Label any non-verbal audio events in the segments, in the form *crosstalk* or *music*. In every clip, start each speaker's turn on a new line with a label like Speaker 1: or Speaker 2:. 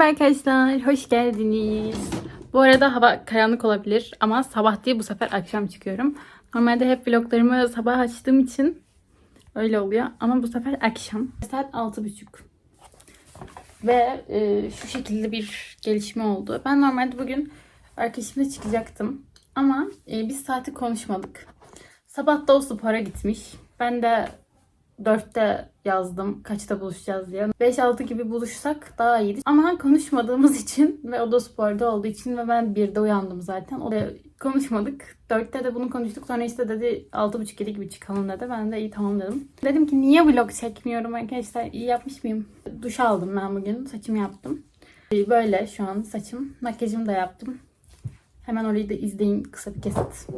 Speaker 1: Merhaba arkadaşlar, hoş geldiniz. Bu arada hava karanlık olabilir ama sabah değil bu sefer akşam çıkıyorum. Normalde hep vloglarımı sabah açtığım için öyle oluyor ama bu sefer akşam. Saat 6.30. Ve e, şu şekilde bir gelişme oldu. Ben normalde bugün arkadaşımla çıkacaktım ama e, biz saati konuşmadık. Sabah da o spora gitmiş. Ben de 4'te yazdım kaçta buluşacağız diye. 5-6 gibi buluşsak daha iyiydi. Ama konuşmadığımız için ve o da sporda olduğu için ve ben 1'de uyandım zaten. O da konuşmadık. 4'te de bunu konuştuk. Sonra işte dedi 6.30-7 gibi çıkalım dedi. Ben de iyi tamam dedim. Dedim ki niye vlog çekmiyorum arkadaşlar? İyi yapmış mıyım? Duş aldım ben bugün. Saçımı yaptım. Böyle şu an saçım. Makyajımı da yaptım. Hemen orayı da izleyin kısa bir kesit.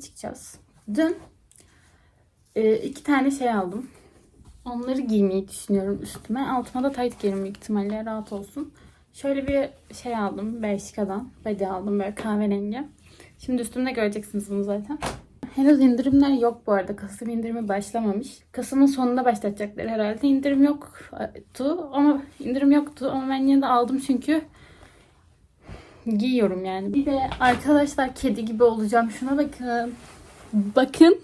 Speaker 1: Çıkacağız. Dün e, iki tane şey aldım. Onları giymeyi düşünüyorum üstüme. Altıma da tight giyerim büyük ihtimalle rahat olsun. Şöyle bir şey aldım Bershka'dan. Body aldım böyle kahverengi. Şimdi üstümde göreceksiniz bunu zaten. Henüz indirimler yok bu arada. Kasım indirimi başlamamış. Kasım'ın sonunda başlatacaklar herhalde. İndirim yoktu ama indirim yoktu ama ben yine de aldım çünkü giyiyorum yani. Bir de arkadaşlar kedi gibi olacağım. Şuna bakın. Bakın.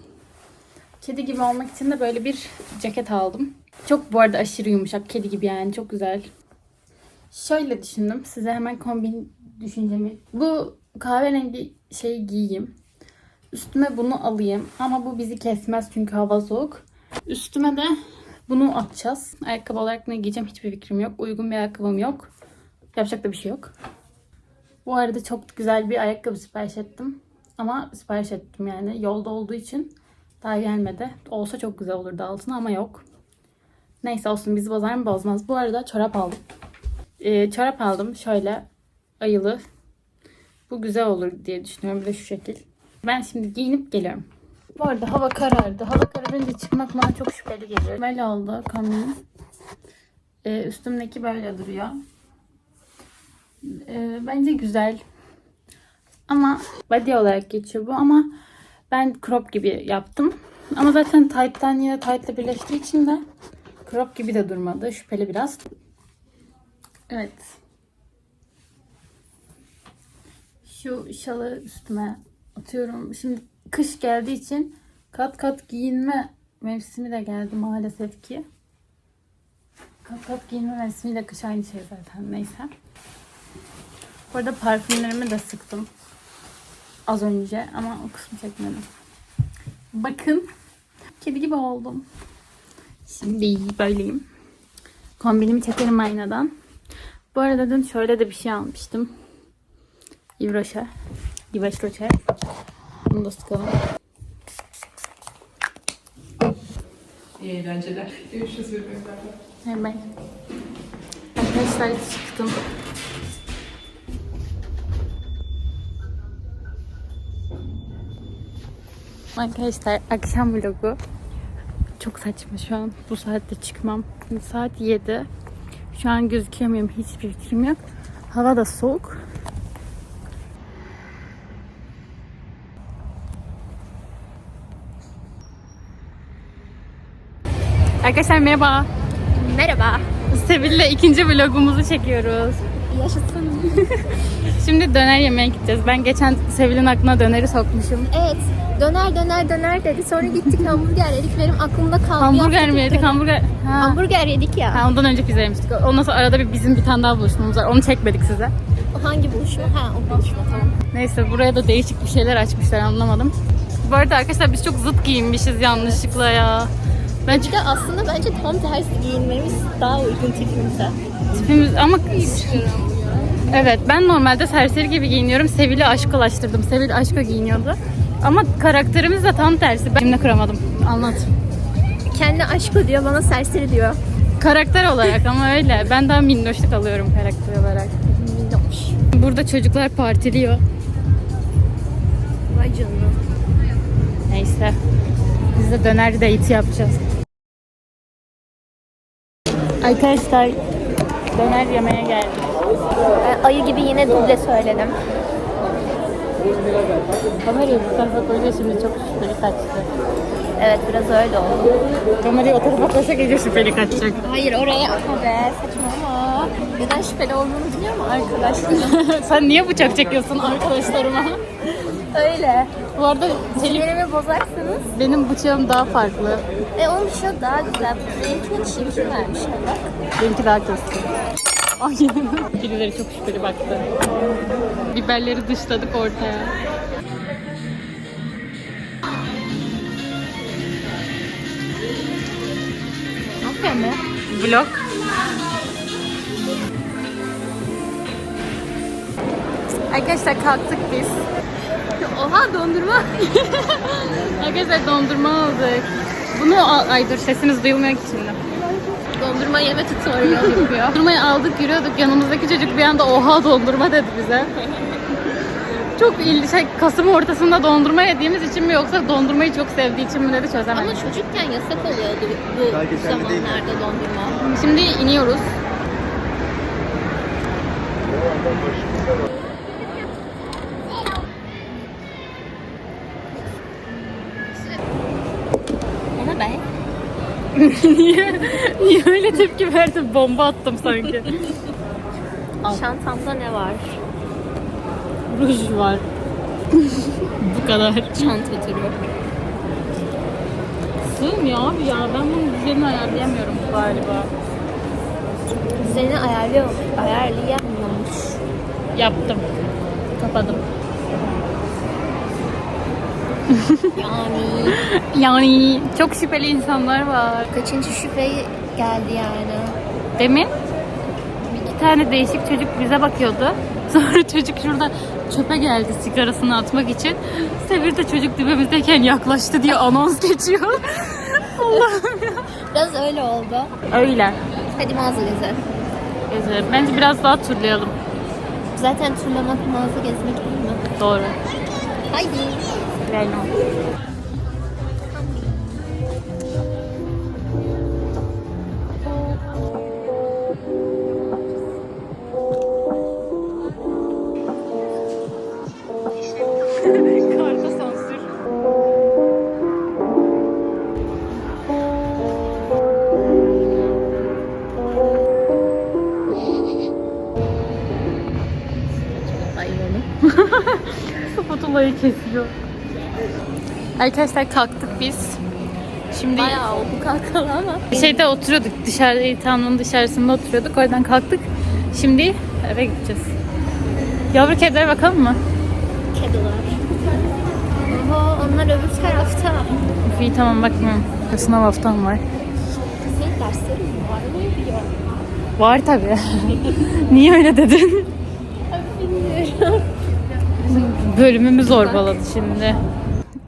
Speaker 1: Kedi gibi olmak için de böyle bir ceket aldım. Çok bu arada aşırı yumuşak. Kedi gibi yani. Çok güzel. Şöyle düşündüm. Size hemen kombin düşüncemi. Bu kahverengi şeyi giyeyim. Üstüme bunu alayım. Ama bu bizi kesmez çünkü hava soğuk. Üstüme de bunu atacağız. Ayakkabı olarak ne giyeceğim hiçbir fikrim yok. Uygun bir ayakkabım yok. Yapacak da bir şey yok. Bu arada çok güzel bir ayakkabı sipariş ettim. Ama sipariş ettim yani. Yolda olduğu için daha gelmedi. Olsa çok güzel olurdu altına ama yok. Neyse olsun bizi bozar mı bozmaz. Bu arada çorap aldım. Ee, çorap aldım şöyle ayılı. Bu güzel olur diye düşünüyorum. Bir de şu şekil. Ben şimdi giyinip geliyorum. Bu arada hava karardı. Hava kararınca çıkmak bana çok şüpheli geliyor. Böyle oldu kombinim. Ee, üstümdeki böyle duruyor. Ee, bence güzel. Ama body olarak geçiyor bu ama ben crop gibi yaptım. Ama zaten tight'tan yine tight'la birleştiği için de crop gibi de durmadı. Şüpheli biraz. Evet. Şu şalı üstüme atıyorum. Şimdi kış geldiği için kat kat giyinme mevsimi de geldi maalesef ki. Kat kat giyinme mevsimiyle kış aynı şey zaten. Neyse. Bu arada parfümlerimi de sıktım. Az önce ama o kısmı çekmedim. Bakın. Kedi gibi oldum. Şimdi böyleyim. Kombinimi çekerim aynadan. Bu arada dün şöyle de bir şey almıştım. Yves Rocher. Yves Rocher. Bunu da sıkalım.
Speaker 2: İyi eğlenceler. Görüşürüz birbirlerle.
Speaker 1: Hemen. Arkadaşlar çıktım. Arkadaşlar akşam vlogu. Çok saçma şu an bu saatte çıkmam. Şimdi saat 7. Şu an gözüküyor muyum hiçbir fikrim yok. Hava da soğuk. Arkadaşlar merhaba.
Speaker 3: Merhaba.
Speaker 1: Sevil'le ikinci vlogumuzu çekiyoruz.
Speaker 3: Yaşasın. *laughs*
Speaker 1: Şimdi döner yemeye gideceğiz. Ben geçen Sevil'in aklına döneri sokmuşum.
Speaker 3: Evet. Döner döner döner dedi. Sonra gittik hamburger yedik. Benim aklımda kaldı.
Speaker 1: Hamburger mi yedik? Hamburger... Ha.
Speaker 3: Hamburger yedik ya.
Speaker 1: Ha, ondan önce pizza yemiştik. Ondan sonra arada bir bizim bir tane daha buluşmamız var. Onu çekmedik size.
Speaker 3: O hangi buluşma? Ha o buluşma tamam.
Speaker 1: Neyse buraya da değişik bir şeyler açmışlar anlamadım. Bu arada arkadaşlar biz çok zıt giyinmişiz yanlışlıkla ya. Ben
Speaker 3: de aslında bence tam tersi giyinmemiz daha uygun tipimize.
Speaker 1: tipimiz ama Evet ben normalde serseri gibi giyiniyorum. Sevil'i aşkolaştırdım. Sevil aşko giyiniyordu. Ama karakterimiz de tam tersi. Ben cümle kuramadım. Anlat.
Speaker 3: Kendi aşkı diyor bana serseri diyor.
Speaker 1: Karakter olarak ama öyle. Ben daha minnoşluk alıyorum karakter olarak.
Speaker 3: Minnoş.
Speaker 1: Burada çocuklar partiliyor.
Speaker 3: Vay canına.
Speaker 1: Neyse. Biz de döner date yapacağız. Arkadaşlar döner yemeye geldik.
Speaker 3: Ben ayı gibi yine duble söyledim.
Speaker 1: Kamerayı bu tarafa koyunca şimdi çok şüpheli kaçtı.
Speaker 3: Evet biraz öyle oldu.
Speaker 1: Kamerayı o tarafa koysak iyice şüpheli kaçacak.
Speaker 3: Hayır oraya aha be saçmalama. Neden şüpheli olduğunu biliyor mu arkadaşlar? *laughs*
Speaker 1: Sen niye bıçak çekiyorsun arkadaşlarıma?
Speaker 3: Öyle.
Speaker 1: Bu arada Selim,
Speaker 3: Sinirimi bozarsanız.
Speaker 1: benim bıçağım daha farklı.
Speaker 3: E onun şu daha güzel. Benimkini çirkin vermişler bak.
Speaker 1: Benimki daha keskin. Ay birileri çok şüpheli baktı. Biberleri dışladık ortaya.
Speaker 3: Ne yapıyor mu?
Speaker 1: Vlog. Arkadaşlar kalktık biz.
Speaker 3: Oha dondurma. *laughs*
Speaker 1: Arkadaşlar dondurma aldık. Bunu al- ay dur sesiniz duyulmuyor ki şimdi.
Speaker 3: dondurma yeme tutorial yapıyor.
Speaker 1: Dondurmayı aldık yürüyorduk yanımızdaki çocuk bir anda oha dondurma dedi bize. *laughs* Çok il şey Kasım ortasında dondurma yediğimiz için mi yoksa dondurmayı çok sevdiği için mi dedi çözemedim.
Speaker 3: Ama çocukken yasak oluyordu bu zamanlarda dondurma.
Speaker 1: Şimdi iniyoruz. *laughs* niye, niye öyle tepki verdin? Bomba attım sanki.
Speaker 3: Çantamda ne var?
Speaker 1: Ruj var. Bu kadar.
Speaker 3: Çanta türü.
Speaker 1: Sığmıyor abi ya. Ben bunun düzenini ayarlayamıyorum galiba.
Speaker 3: Düzeni ayarlıyor, ayarlayamıyormuş.
Speaker 1: Yaptım. Kapadım.
Speaker 3: Yani
Speaker 1: Yani çok şüpheli insanlar var.
Speaker 3: kaçıncı şüphe geldi yani.
Speaker 1: Demin iki tane değişik çocuk bize bakıyordu. *laughs* Sonra çocuk şurada çöpe geldi sigarasını atmak için. Sevir de çocuk dibimizdeyken yaklaştı diye anons geçiyor. *laughs* Allah'ım ya.
Speaker 3: Biraz öyle oldu.
Speaker 1: Öyle.
Speaker 3: Hadi mağaza gezelim.
Speaker 1: Gezelim. Bence biraz daha turlayalım.
Speaker 3: Zaten turlamak mağaza gezmek değil mi?
Speaker 1: Doğru.
Speaker 3: Haydi.
Speaker 1: Gidelim. Karta sansür. Spatulayı kesiyor. Arkadaşlar kalktık biz. Şimdi
Speaker 3: Bayağı oldu kalkalı ama.
Speaker 1: şeyde oturuyorduk. Dışarıda İlhan'ın dışarısında oturuyorduk. Oradan kalktık. Şimdi eve gideceğiz. Yavru kedilere bakalım mı?
Speaker 3: Kediler. Oho onlar öbür tarafta.
Speaker 1: İyi tamam bakmıyorum. Sınav haftam var.
Speaker 3: Senin derslerin var ne diyor?
Speaker 1: Var tabii. *laughs* Niye öyle dedin?
Speaker 3: Bilmiyorum.
Speaker 1: Bölümümü zorbaladı şimdi.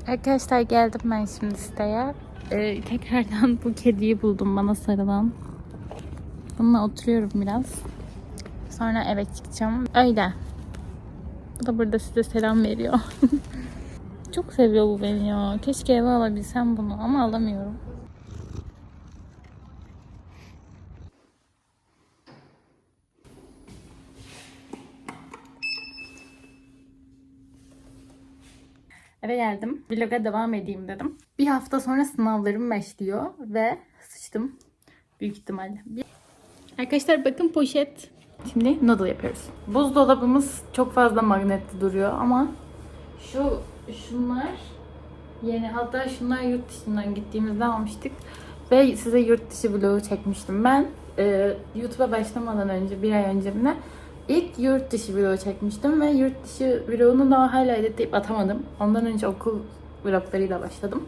Speaker 1: Arkadaşlar geldim ben şimdi siteye. Ee, tekrardan bu kediyi buldum bana sarılan. Bununla oturuyorum biraz. Sonra eve çıkacağım. Öyle. Bu da burada size selam veriyor. *laughs* Çok seviyor bu beni ya. Keşke eve alabilsem bunu ama alamıyorum. Eve geldim. Vloga devam edeyim dedim. Bir hafta sonra sınavlarım başlıyor ve sıçtım. Büyük ihtimalle. Arkadaşlar bakın poşet. Şimdi noodle yapıyoruz. Buzdolabımız çok fazla magnetli duruyor ama şu şunlar yeni hatta şunlar yurt dışından gittiğimizde almıştık. Ve size yurt dışı vlogu çekmiştim. Ben e, YouTube'a başlamadan önce bir ay önce mi ilk yurt dışı vlogu çekmiştim ve yurt dışı vlogunu daha hala editleyip atamadım. Ondan önce okul vloglarıyla başladım.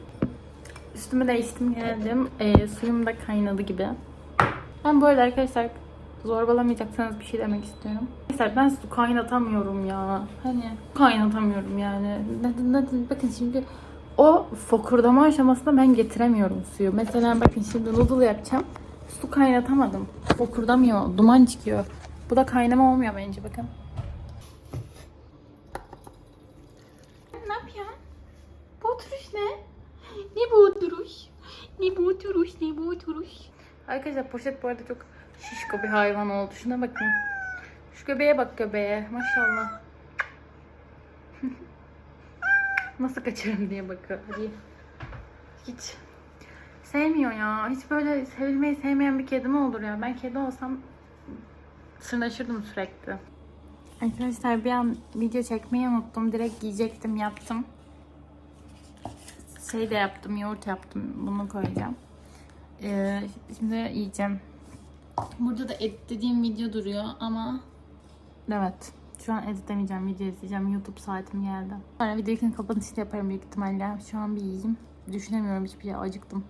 Speaker 1: Üstümü değiştim geldim. E, suyum da kaynadı gibi. Ben bu arada arkadaşlar Zorbalamayacaksanız bir şey demek istiyorum. Mesela ben su kaynatamıyorum ya. Hani kaynatamıyorum yani. Neden, neden? Bakın şimdi o fokurdama aşamasında ben getiremiyorum suyu. Mesela bakın şimdi noodle yapacağım. Su kaynatamadım. Fokurdamıyor. Duman çıkıyor. Bu da kaynama olmuyor bence bakın. Ne yapıyorsun? Bu oturuş ne? Ne bu oturuş? Ne bu oturuş? Ne bu oturuş? Arkadaşlar poşet bu arada çok şişko bir hayvan oldu. Şuna bakın. Şu göbeğe bak göbeğe. Maşallah. *laughs* Nasıl kaçırırım diye bakıyor. Hadi. Hiç sevmiyor ya. Hiç böyle sevilmeyi sevmeyen bir kedi mi olur ya? Ben kedi olsam sırnaşırdım sürekli. Arkadaşlar bir an video çekmeyi unuttum. Direkt giyecektim, yaptım. Şey de yaptım, yoğurt yaptım. Bunu koyacağım. Ee, şimdi yiyeceğim. Burada da editlediğim video duruyor ama evet. Şu an editlemeyeceğim, video izleyeceğim. YouTube saatim geldi. Sonra videonun kapanışını yaparım büyük ihtimalle. Şu an bir yiyeyim. Düşünemiyorum hiçbir şey, acıktım.